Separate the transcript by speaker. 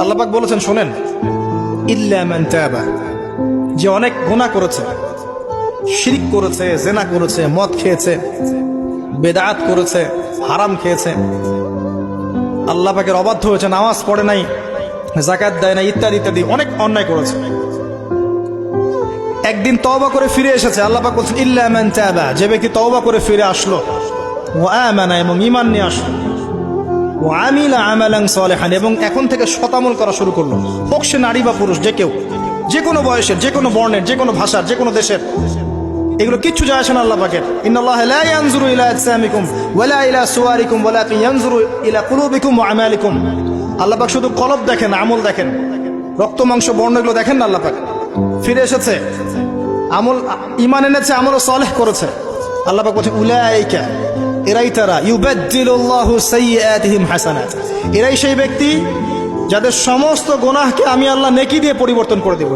Speaker 1: আল্লাপাক বলেছেন, শোনেন। ইল্লা তাবা। যে অনেক গুনাহ করেছে, শিরিক করেছে, জেনা করেছে, মদ খেয়েছে, বেদাত করেছে, হারাম খেয়েছে, আল্লাহ পাকের অবাধ্য হয়েছে, নামাজ পড়ে নাই জাকাত দেয় না ইত্যাদি ইত্যাদি, অনেক অন্যায় করেছে। একদিন তওবা করে ফিরে এসেছে, আল্লাহ পাক বলছেন, ইল্লা যে ব্যক্তি তওবা করে ফিরে আসলো ও আমানা এবং ইমান নিয়ে আসলো ও আমিলা আমালাং সালেহান, এবং এখন থেকে শতামল করা শুরু করল। হোক সে নারী বা পুরুষ, যে কেউ। যে কোনো বয়সের, যে কোনো বর্ণের, যে কোনো ভাষার, যে কোনো দেশের। এগুলো কিচ্ছু যায় আসে না আল্লাহ পাকের। ইন্নাল্লাহ লা ইয়ানজুরু ইলা ইলা ইলা আমালিকুম। আল্লাহ শুধু কলব দেখেন, আমল দেখেন। রক্ত, মাংস বর্ণ এগুলো দেখেন না আল্লাহ পাক। ফিরে এসেছে। আমল, ইমান এনেছে, আমলও সালেহ করেছে। আল্লাহ পাক বলছে, উলাইকা। এরাই তারা। ইউবাদ্দিলুল্লাহু সাইয়্যাতিহিম হাসানাত। এরাই সেই ব্যক্তি যাদের সমস্ত গুনাহকে আমি আল্লাহ নেকি দিয়ে পরিবর্তন করে দেব